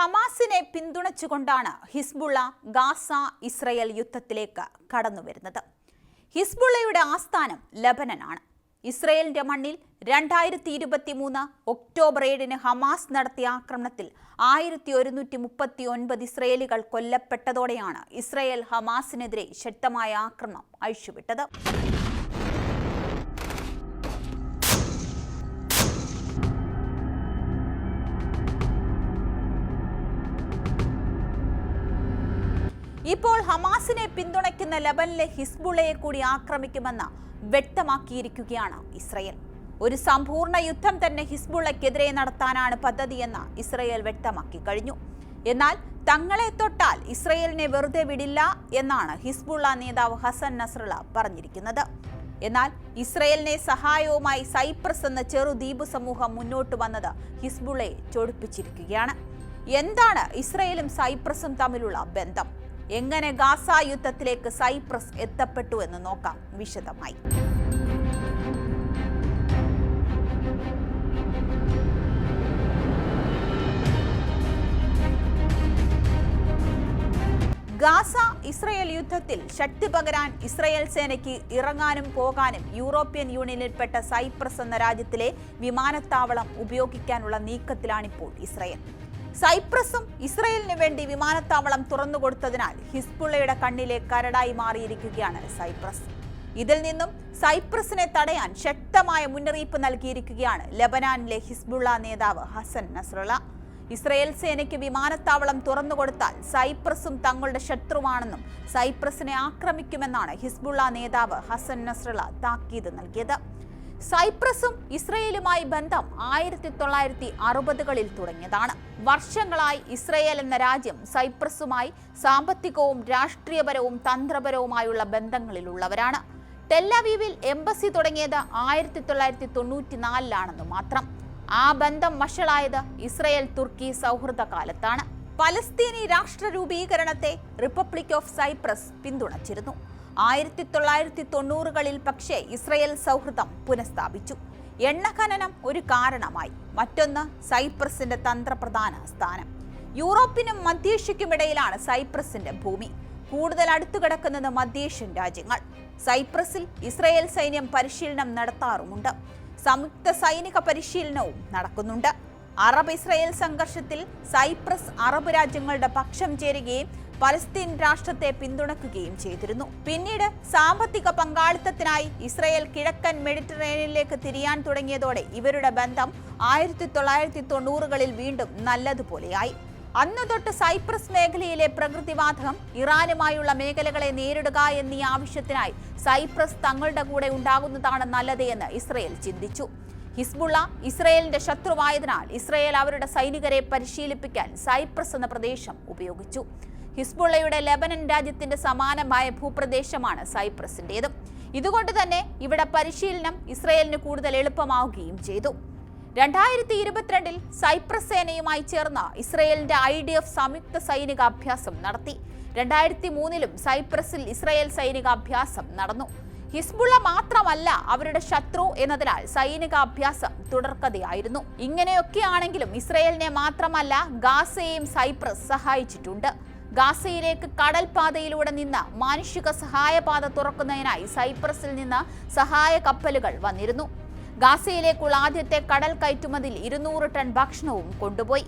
ഹമാസിനെ പിന്തുണച്ചുകൊണ്ടാണ് Hezbollah Gaza Israel യുദ്ധത്തിലേക്ക് കടന്നുവരുന്നത്. ഹിസ്ബുള്ളയുടെ ആസ്ഥാനം ലബനനാണ്. ഇസ്രയേലിന്റെ മണ്ണിൽ രണ്ടായിരത്തി ഇരുപത്തി മൂന്ന് ഒക്ടോബർ ഏഴിന് ഹമാസ് നടത്തിയ ആക്രമണത്തിൽ ആയിരത്തി ഒരുന്നൂറ്റി മുപ്പത്തി ഒൻപത് ഇസ്രയേലികൾ കൊല്ലപ്പെട്ടതോടെയാണ് ഇസ്രയേൽ ഹമാസിനെതിരെ ശക്തമായ ആക്രമണം അഴിച്ചുവിട്ടത്. ഇപ്പോൾ ഹമാസിനെ പിന്തുണയ്ക്കുന്ന ലബനിലെ ഹിസ്ബുളയെ കൂടി ആക്രമിക്കുമെന്ന് വ്യക്തമാക്കിയിരിക്കുകയാണ് ഇസ്രയേൽ. ഒരു സമ്പൂർണ യുദ്ധം തന്നെ ഹിസ്ബുള്ളക്കെതിരെ നടത്താനാണ് പദ്ധതിയെന്ന് ഇസ്രയേൽ വ്യക്തമാക്കി കഴിഞ്ഞു. എന്നാൽ തങ്ങളെ തൊട്ടാൽ ഇസ്രയേലിനെ വെറുതെ വിടില്ല എന്നാണ് ഹിസ്ബുള്ള നേതാവ് ഹസൻ നസ്രള പറഞ്ഞിരിക്കുന്നത്. എന്നാൽ ഇസ്രയേലിനെ സഹായവുമായി സൈപ്രസ് എന്ന ചെറു ചെറുദ്വീപ് സമൂഹം മുന്നോട്ട് വന്നത് ഹിസ്ബുളയെ ചൊടിപ്പിച്ചിരിക്കുകയാണ്. എന്താണ് ഇസ്രയേലും സൈപ്രസും തമ്മിലുള്ള ബന്ധം? എങ്ങനെ ഗാസ യുദ്ധത്തിലേക്ക് സൈപ്രസ് എത്തപ്പെട്ടു എന്ന് നോക്കാം വിശദമായി. ഗാസ ഇസ്രയേൽ യുദ്ധത്തിൽ ശക്തി പകരാൻ ഇസ്രയേൽ സേനയ്ക്ക് ഇറങ്ങാനും പോകാനും യൂറോപ്യൻ യൂണിയനിൽപ്പെട്ട സൈപ്രസ് എന്ന രാജ്യത്തിലെ വിമാനത്താവളം ഉപയോഗിക്കാനുള്ള നീക്കത്തിലാണിപ്പോൾ ഇസ്രയേൽ. സൈപ്രസും ഇസ്രയേലിന് വേണ്ടി വിമാനത്താവളം തുറന്നുകൊടുത്തതിനാൽ ഹിസ്ബുള്ളയുടെ കണ്ണിലെ കരടായി മാറിയിരിക്കുകയാണ് സൈപ്രസ്. ഇതിൽ നിന്നും സൈപ്രസിനെ തടയാൻ ശക്തമായ മുന്നറിയിപ്പ് നൽകിയിരിക്കുകയാണ് ലബനാനിലെ ഹിസ്ബുള്ള നേതാവ് ഹസൻ നസ്രള ഇസ്രയേൽ സേനയ്ക്ക് വിമാനത്താവളം തുറന്നുകൊടുത്താൽ സൈപ്രസും തങ്ങളുടെ ശത്രുവാണെന്നും സൈപ്രസിനെ ആക്രമിക്കുമെന്നാണ് ഹിസ്ബുള്ള നേതാവ് ഹസൻ നസ്രള താക്കീത് നൽകിയത്. സൈപ്രസും ഇസ്രയേലുമായി ബന്ധം ആയിരത്തി തൊള്ളായിരത്തി അറുപതുകളിൽ തുടങ്ങിയതാണ്. വർഷങ്ങളായി ഇസ്രയേൽ എന്ന രാജ്യം സൈപ്രസുമായി സാമ്പത്തികവും രാഷ്ട്രീയപരവും തന്ത്രപരവുമായുള്ള ബന്ധങ്ങളിലുള്ളവരാണ്. ടെല്ലവീവിൽ എംബസി തുടങ്ങിയത് ആയിരത്തി തൊള്ളായിരത്തി തൊണ്ണൂറ്റിനാലിലാണെന്ന് മാത്രം. ആ ബന്ധം വഷളായത് ഇസ്രയേൽ തുർക്കി സൗഹൃദ കാലത്താണ് പലസ്തീനി രാഷ്ട്ര രൂപീകരണത്തെ റിപ്പബ്ലിക് ഓഫ് സൈപ്രസ് പിന്തുണച്ചിരുന്നു. ആയിരത്തി തൊള്ളായിരത്തി തൊണ്ണൂറുകളിൽ പക്ഷേ ഇസ്രയേൽ സൗഹൃദം പുനഃസ്ഥാപിച്ചു. എണ്ണ ഖനനം ഒരു കാരണമായി. മറ്റൊന്ന് സൈപ്രസിന്റെ തന്ത്രപ്രധാന സ്ഥാനം. യൂറോപ്പിനും മധ്യേഷ്യയ്ക്കുമിടയിലാണ് സൈപ്രസിന്റെ ഭൂമി. കൂടുതൽ അടുത്തു കിടക്കുന്നത് മധ്യേഷ്യൻ രാജ്യങ്ങൾ. സൈപ്രസിൽ ഇസ്രയേൽ സൈന്യം പരിശീലനം നടത്താറുമുണ്ട്. സംയുക്ത സൈനിക പരിശീലനവും നടക്കുന്നുണ്ട്. അറബ് ഇസ്രയേൽ സംഘർഷത്തിൽ സൈപ്രസ് അറബ് രാജ്യങ്ങളുടെ പക്ഷം ചേരുകയും പലസ്തീൻ രാഷ്ട്രത്തെ പിന്തുണക്കുകയും ചെയ്തിരുന്നു. പിന്നീട് സാമ്പത്തിക പങ്കാളിത്തത്തിനായി ഇസ്രയേൽ കിഴക്കൻ മെഡിറ്ററേനിയനിലേക്ക് തിരിയാൻ തുടങ്ങിയതോടെ ഇവരുടെ ബന്ധം ആയിരത്തി തൊള്ളായിരത്തി തൊണ്ണൂറുകളിൽ വീണ്ടും നല്ലതുപോലെയായി. അന്നു തൊട്ട് സൈപ്രസ് മേഖലയിലെ പ്രകൃതിവാതകം ഇറാനുമായുള്ള മേഖലകളെ നേരിടുക എന്നീ ആവശ്യത്തിനായി സൈപ്രസ് തങ്ങളുടെ കൂടെ ഉണ്ടാകുന്നതാണ് നല്ലത് എന്ന് ഇസ്രയേൽ ചിന്തിച്ചു. ഹിസ്ബുള്ള ഇസ്രയേലിന്റെ ശത്രുവായതിനാൽ ഇസ്രയേൽ അവരുടെ സൈനികരെ പരിശീലിപ്പിക്കാൻ സൈപ്രസ് എന്ന പ്രദേശം ഉപയോഗിച്ചു. ഹിസ്ബുള്ളയുടെ ലെബനൻ രാജ്യത്തിന്റെ സമാനമായ ഭൂപ്രദേശമാണ് സൈപ്രസിന്റേതും. ഇതുകൊണ്ട് തന്നെ ഇവിടെ പരിശീലനം ഇസ്രയേലിന് കൂടുതൽ എളുപ്പമാവുകയും ചെയ്തു. രണ്ടായിരത്തി ഇരുപത്തിരണ്ടിൽ സൈപ്രസ് സേനയുമായി ചേർന്ന ഇസ്രയേലിന്റെ ഐ ഡി എഫ് സംയുക്ത സൈനികാഭ്യാസം നടത്തി. രണ്ടായിരത്തി മൂന്നിലും സൈപ്രസിൽ ഇസ്രയേൽ സൈനികാഭ്യാസം നടന്നു. ഹിസ്ബുള്ള മാത്രമല്ല അവരുടെ ശത്രു എന്നതിനാൽ സൈനികാഭ്യാസം തുടർക്കഥയായിരുന്നു. ഇങ്ങനെയൊക്കെയാണെങ്കിലും ഇസ്രയേലിനെ മാത്രമല്ല ഗാസയെയും സൈപ്രസ് സഹായിച്ചിട്ടുണ്ട്. ഗാസയിലേക്ക് കടൽപാതയിലൂടെ നിന്ന് മാനുഷിക സഹായപാത തുറക്കുന്നതിനായി സൈപ്രസിൽ നിന്ന് സഹായ കപ്പലുകൾ വന്നിരുന്നു. ഗാസയിലേക്കുള്ള ആദ്യത്തെ കടൽ കയറ്റുമതിൽ ഇരുന്നൂറ് ടൺ ഭക്ഷണവും കൊണ്ടുപോയി.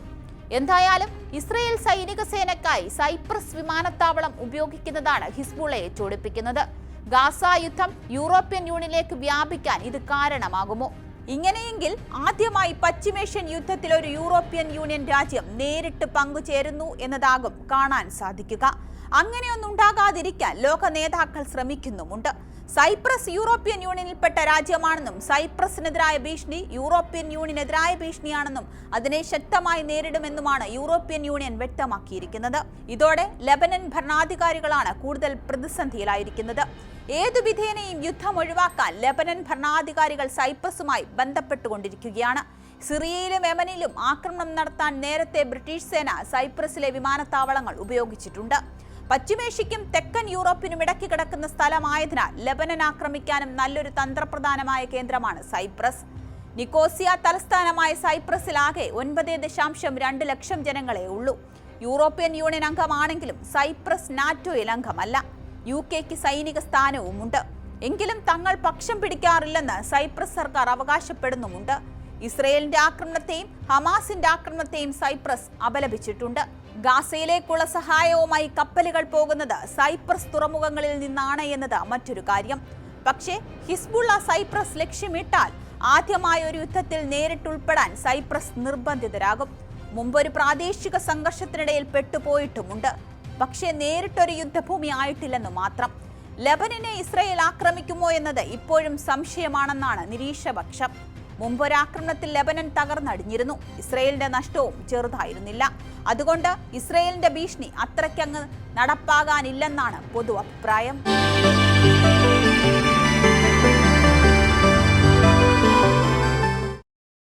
എന്തായാലും ഇസ്രയേൽ സൈനിക സേനക്കായി സൈപ്രസ് വിമാനത്താവളം ഉപയോഗിക്കുന്നതാണ് ഹിസ്ബുളയെ ചൊടിപ്പിക്കുന്നത്. ഗാസ യുദ്ധം യൂറോപ്യൻ യൂണിയനിലേക്ക് വ്യാപിക്കാൻ ഇത് കാരണമാകുമോ? ഇങ്ങനെയെങ്കിൽ ആദ്യമായി പശ്ചിമേഷ്യൻ യുദ്ധത്തിൽ ഒരു യൂറോപ്യൻ യൂണിയൻ രാജ്യം നേരിട്ട് പങ്കുചേരുന്നു എന്നതാകും കാണാൻ സാധിക്കുക. അങ്ങനെയൊന്നുണ്ടാകാതിരിക്കാൻ ലോക നേതാക്കൾ ശ്രമിക്കുന്നുമുണ്ട്. സൈപ്രസ് യൂറോപ്യൻ യൂണിയനിൽപ്പെട്ട രാജ്യമാണെന്നും സൈപ്രസിനെതിരായ ഭീഷണി യൂറോപ്യൻ യൂണിയനെതിരായ ഭീഷണിയാണെന്നും അതിനെ ശക്തമായി നേരിടുമെന്നുമാണ് യൂറോപ്യൻ യൂണിയൻ വ്യക്തമാക്കിയിരിക്കുന്നത്. ഇതോടെ ലബനൻ ഭരണാധികാരികളാണ് കൂടുതൽ പ്രതിസന്ധിയിലായിരിക്കുന്നത്. ഏതു വിധേനയും യുദ്ധം ഒഴിവാക്കാൻ ലബനൻ ഭരണാധികാരികൾ സൈപ്രസുമായി ബന്ധപ്പെട്ടുകൊണ്ടിരിക്കുകയാണ്. സിറിയയിലും യമനിലും ആക്രമണം നടത്താൻ നേരത്തെ ബ്രിട്ടീഷ് സേന സൈപ്രസിലെ വിമാനത്താവളങ്ങൾ ഉപയോഗിച്ചിട്ടുണ്ട്. പശ്ചിമേഷ്യയ്ക്കും തെക്കൻ യൂറോപ്പിനും ഇടയ്ക്ക് കിടക്കുന്ന സ്ഥലമായതിനാൽ ലെബനൻ ആക്രമിക്കാനും നല്ലൊരു തന്ത്രപ്രധാനമായ കേന്ദ്രമാണ് സൈപ്രസ്. നിക്കോസിയ തലസ്ഥാനമായ സൈപ്രസിലാകെ ഒൻപത് ദശാംശം രണ്ട് ലക്ഷം ജനങ്ങളെ ഉള്ളൂ. യൂറോപ്യൻ യൂണിയൻ അംഗമാണെങ്കിലും സൈപ്രസ് നാറ്റോയിൽ അംഗമല്ല. യു കെക്ക് സൈനിക സ്ഥാനവുമുണ്ട്. എങ്കിലും തങ്ങൾ പക്ഷം പിടിക്കാറില്ലെന്ന് സൈപ്രസ് സർക്കാർ അവകാശപ്പെടുന്നുമുണ്ട്. ഇസ്രയേലിന്റെ ആക്രമണത്തെയും ഹമാസിന്റെ ആക്രമണത്തെയും സൈപ്രസ് അപലപിച്ചിട്ടുണ്ട്. ഗാസയിലേക്കുള്ള സഹായവുമായി കപ്പലുകൾ പോകുന്നത് സൈപ്രസ് തുറമുഖങ്ങളിൽ നിന്നാണ് എന്നത് മറ്റൊരു കാര്യം. പക്ഷേ ഹിസ്ബുള്ള സൈപ്രസ് ലക്ഷ്യമിട്ടാൽ ആദ്യമായ ഒരു യുദ്ധത്തിൽ നേരിട്ടുൾപ്പെടാൻ സൈപ്രസ് നിർബന്ധിതരാകും. മുമ്പൊരു പ്രാദേശിക സംഘർഷത്തിനിടയിൽ പെട്ടുപോയിട്ടുമുണ്ട്. പക്ഷേ നേരിട്ടൊരു യുദ്ധഭൂമി ആയിട്ടില്ലെന്ന് മാത്രം. ലബനനെ ഇസ്രയേൽ ആക്രമിക്കുമോ എന്നത് ഇപ്പോഴും സംശയമാണെന്നാണ് നിരീക്ഷപക്ഷം മുമ്പൊരാക്രമണത്തിൽ ലബനൻ തകർന്നടിഞ്ഞിരുന്നു. ഇസ്രയേലിന്റെ നഷ്ടവും ചെറുതായിരുന്നില്ല. അതുകൊണ്ട് ഇസ്രയേലിന്റെ ഭീഷണി അത്രയ്ക്കങ്ങ് നടപ്പാകാനില്ലെന്നാണ് പൊതു അഭിപ്രായം